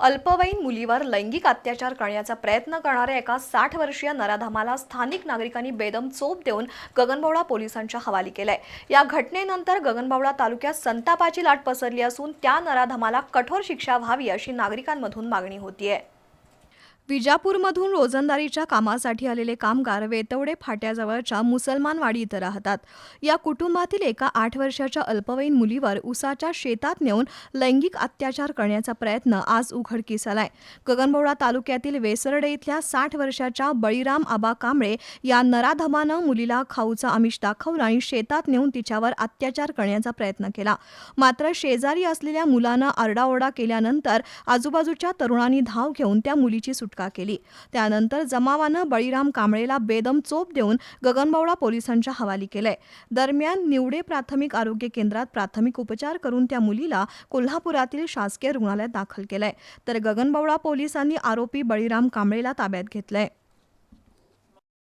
अल्पवयीन मुलीवर लैंगिक अत्याचार करण्याचा प्रयत्न करणाऱ्या एका साठ वर्षीय नराधामाला स्थानिक नागरिकांनी बेदम चोप देऊन गगनबावडा पोलिसांच्या हवाली केलाय. या घटनेनंतर गगनबावडा तालुक्यात संतापाची लाट पसरली असून त्या नराधमाला कठोर शिक्षा व्हावी अशी नागरिकांमधून मागणी होतीये. विजापूरमधून रोजंदारीच्या कामासाठी आलेले कामगार वेतवडे फाट्याजवळच्या मुसलमानवाडी इथं राहतात. या कुटुंबातील एका आठ वर्षाच्या अल्पवयीन मुलीवर उसाच्या शेतात नेऊन लैंगिक अत्याचार करण्याचा प्रयत्न आज उघडकीस आलाय. गगनबोडा तालुक्यातील वेसरडे इथल्या साठ वर्षाच्या बळीराम आबा कांबळे या नराधमानं मुलीला खाऊचा आमिष दाखवला आणि शेतात नेऊन तिच्यावर अत्याचार करण्याचा प्रयत्न केला. मात्र शेजारी असलेल्या मुलानं आरडाओरडा केल्यानंतर आजूबाजूच्या तरुणांनी धाव घेऊन त्या मुलीची सुटका केली. त्यानंतर जमावानं बळीराम कांबळेला बेदम चोप देऊन गगनबावडा पोलिसांच्या हवाली केलंय. दरम्यान निवडे प्राथमिक आरोग्य केंद्रात प्राथमिक उपचार करून त्या मुलीला कोल्हापुरातील शासकीय रुग्णालयात दाखल केलंय. तर गगनबावडा पोलिसांनी आरोपी बळीराम कांबळेला ताब्यात घेतलंय.